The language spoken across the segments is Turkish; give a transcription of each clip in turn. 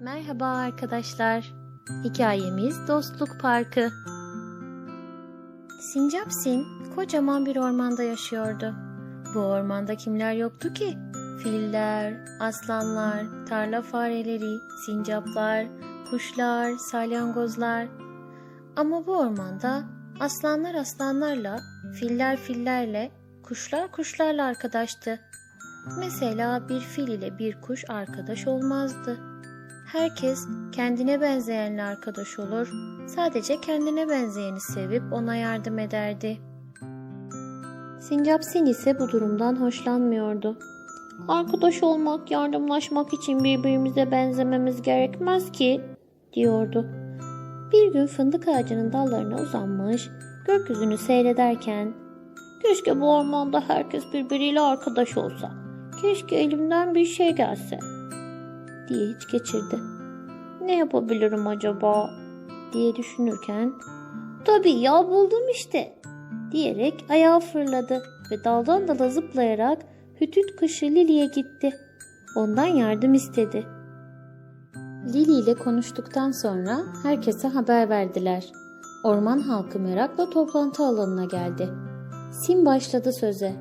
Merhaba arkadaşlar. Hikayemiz Dostluk Parkı. Sincap Sin kocaman bir ormanda yaşıyordu. Bu ormanda kimler yoktu ki? Filler, aslanlar, tarla fareleri, sincaplar, kuşlar, salyangozlar. Ama bu ormanda aslanlar aslanlarla, filler fillerle, kuşlar kuşlarla arkadaştı. Mesela bir fil ile bir kuş arkadaş olmazdı. Herkes kendine benzeyenle arkadaş olur, sadece kendine benzeyeni sevip ona yardım ederdi. Sincap Sin ise bu durumdan hoşlanmıyordu. Arkadaş olmak, yardımlaşmak için birbirimize benzememiz gerekmez ki, diyordu. Bir gün fındık ağacının dallarına uzanmış, gökyüzünü seyrederken, keşke bu ormanda herkes birbiriyle arkadaş olsa, keşke elimden bir şey gelse, diye hiç geçirdi. Ne yapabilirim acaba, diye düşünürken, tabii ya buldum işte, diyerek ayağa fırladı ve daldan dala zıplayarak hütüt kışı Lili'ye gitti. Ondan yardım istedi. Lili ile konuştuktan sonra herkese haber verdiler. Orman halkı merakla toplantı alanına geldi. Sim başladı söze.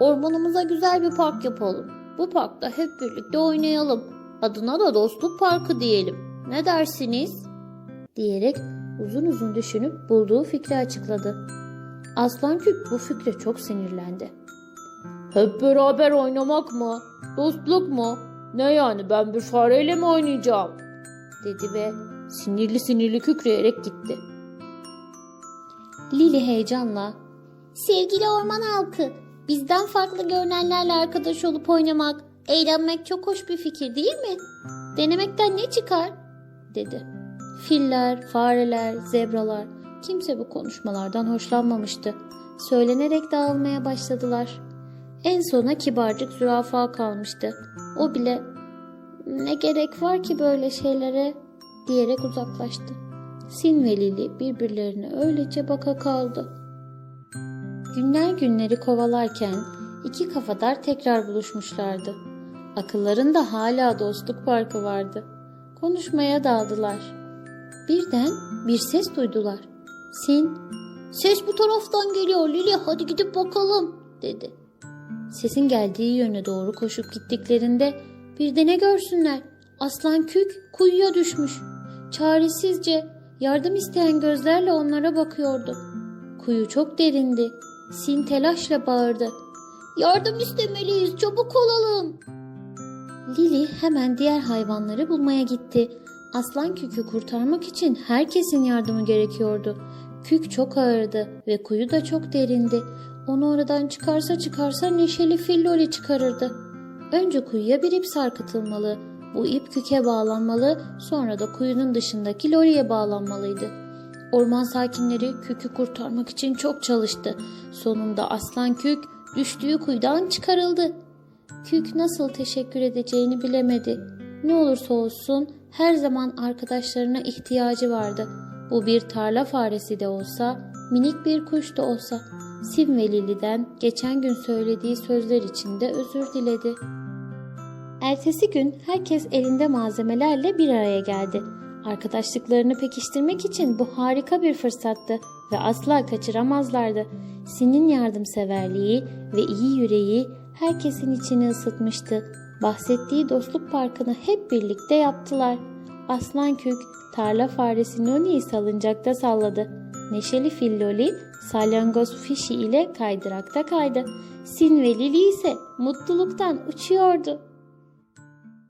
Ormanımıza güzel bir park yapalım. Bu parkta hep birlikte oynayalım. Adına da dostluk parkı diyelim. Ne dersiniz? Diyerek uzun uzun düşünüp bulduğu fikri açıkladı. Aslan Kük bu fikre çok sinirlendi. Hep beraber oynamak mı? Dostluk mu? Ne yani ben bir fareyle mi oynayacağım? Dedi ve sinirli sinirli kükreyerek gitti. Lili heyecanla Sevgili orman halkı, bizden farklı görünenlerle arkadaş olup oynamak, eğlenmek çok hoş bir fikir değil mi? Denemekten ne çıkar? dedi. Filler, fareler, zebralar, kimse bu konuşmalardan hoşlanmamıştı. Söylenerek dağılmaya başladılar. En sona kibarcık zürafa kalmıştı. O bile ne gerek var ki böyle şeylere diyerek uzaklaştı. Sin ve Lili birbirlerine öylece baka kaldı. Günler günleri kovalarken iki kafadar tekrar buluşmuşlardı. Akıllarında hala dostluk parkı vardı. Konuşmaya daldılar. Birden bir ses duydular. Sin, ses bu taraftan geliyor Lili hadi gidip bakalım dedi. Sesin geldiği yöne doğru koşup gittiklerinde bir de ne görsünler? Aslan kük kuyuya düşmüş. Çaresizce yardım isteyen gözlerle onlara bakıyordu. Kuyu çok derindi. Sin telaşla bağırdı. Yardım istemeliyiz çabuk olalım. Lili hemen diğer hayvanları bulmaya gitti. Aslan kükü kurtarmak için herkesin yardımı gerekiyordu. Kük çok ağırdı ve kuyu da çok derindi. Onu oradan çıkarsa çıkarsa neşeli filloli çıkarırdı. Önce kuyuya bir ip sarkıtılmalı. Bu ip küke bağlanmalı, sonra da kuyunun dışındaki loriye bağlanmalıydı. Orman sakinleri kükü kurtarmak için çok çalıştı. Sonunda aslan kük düştüğü kuyudan çıkarıldı. Kük nasıl teşekkür edeceğini bilemedi. Ne olursa olsun her zaman arkadaşlarına ihtiyacı vardı. Bu bir tarla faresi de olsa, minik bir kuş da olsa. Sim ve Lili'den geçen gün söylediği sözler için de özür diledi. Ertesi gün herkes elinde malzemelerle bir araya geldi. Arkadaşlıklarını pekiştirmek için bu harika bir fırsattı ve asla kaçıramazlardı. Sin'in yardımseverliği ve iyi yüreği herkesin içini ısıtmıştı. Bahsettiği dostluk parkını hep birlikte yaptılar. Aslan Kük tarla faresi Noni'yi salıncakta salladı. Neşeli fil Loli salyangoz fişi ile kaydırakta kaydı. Sin ve Lili ise mutluluktan uçuyordu.